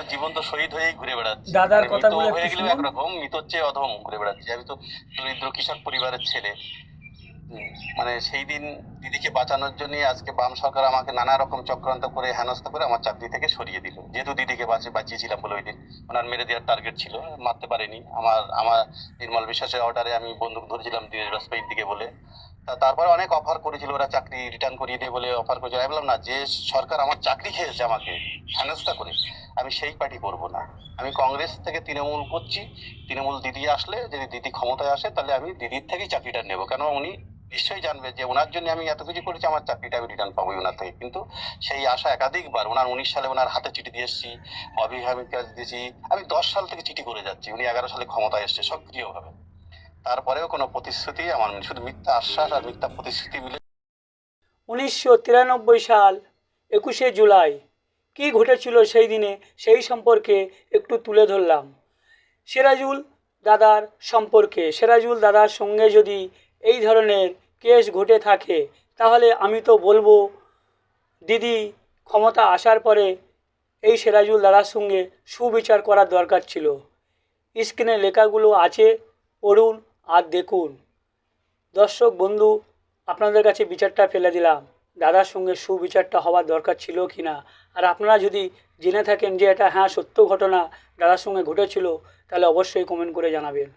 তো জীবন তো শহীদ হয়েই ঘুরে বেড়াচ্ছি। দাদার মানে মৃত কথাগুলো হয়ে গেলেও। একরকম মৃতর চেয়ে অধম ঘুরে বেড়াচ্ছি। আমি তো দরিদ্র কৃষক পরিবারের ছেলে। মানে সেই দিন দিদিকে বাঁচানোর জন্য আজকে বাম সরকার আমাকে নানা রকম চক্রান্ত করে হেনস্থা করে আমার চাকরি থেকে সরিয়ে দিল। যেহেতু দিদিকে বাঁচিয়ে বাঁচিয়েছিলাম বলে ওই দিন। ওনার মেরে দেওয়ার টার্গেট ছিল মারতে পারেনি। আমার আমার নির্মল বিশ্বাসের অর্ডারে আমি বন্দুক ধরেছিলাম বাজপেয়ীর দিকে বলে। তা তারপরে অনেক অফার করেছিল ওরা চাকরি রিটার্ন করিয়ে দেবে বলে অফার করেছিল। আমি বললাম না যে সরকার আমার চাকরি খেয়েছে আমাকে হেনস্থা করে আমি সেই পার্টি করব না। আমি কংগ্রেস থেকে তৃণমূল করছি, তৃণমূল দিদি আসলে, যদি দিদি ক্ষমতায় আসে, তাহলে আমি দিদির থেকেই চাকরিটা নেব। কেন উনি নিশ্চয়ই জানবে যে ওনার জন্য আমি এত কিছু করেছি, আমার চাকরিটা আমি রিটার্ন পাবোই ওনার থেকে। কিন্তু সেই আশা একাধিকবার, ওনার উনিশ সালে ওনার হাতে চিঠি দিয়ে এসেছি অভিভাবিকা দিয়েছি। আমি দশ সাল থেকে চিঠি করে যাচ্ছি, উনি এগারো সালে ক্ষমতায় এসছে সক্রিয়ভাবে। তারপরেও কোনো প্রতিশ্রুতি, আমার শুধু মিথ্যা আশ্বাস আর মিথ্যা প্রতিশ্রুতি মিলে উনিশশো তিরানব্বই সাল, একুশে জুলাই। কি ঘটেছিল সেই দিনে? সেই সম্পর্কে একটু তুলে ধরলাম। সিরাজুল দাদার সম্পর্কে। সিরাজুল দাদার সঙ্গে যদি এই ধরনের কেস ঘটে থাকে, তাহলে আমি তো বলব, দিদি, ক্ষমতা আসার পরে এই সিরাজুল দাদার সঙ্গে সুবিচার করার দরকার ছিল। স্ক্রিনে লেখাগুলো আছে, পড়ুন আর দেখুন। দর্শক বন্ধু, আপনাদের কাছে বিচারটা ফেলে দিলাম। দাদার সঙ্গে সুবিচারটা হওয়ার দরকার ছিল কি না? আর আপনারা যদি জেনে থাকেন যে এটা হ্যাঁ সত্য ঘটনা দাদার সঙ্গে ঘটেছিল, তাহলে অবশ্যই কমেন্ট করে জানাবেন।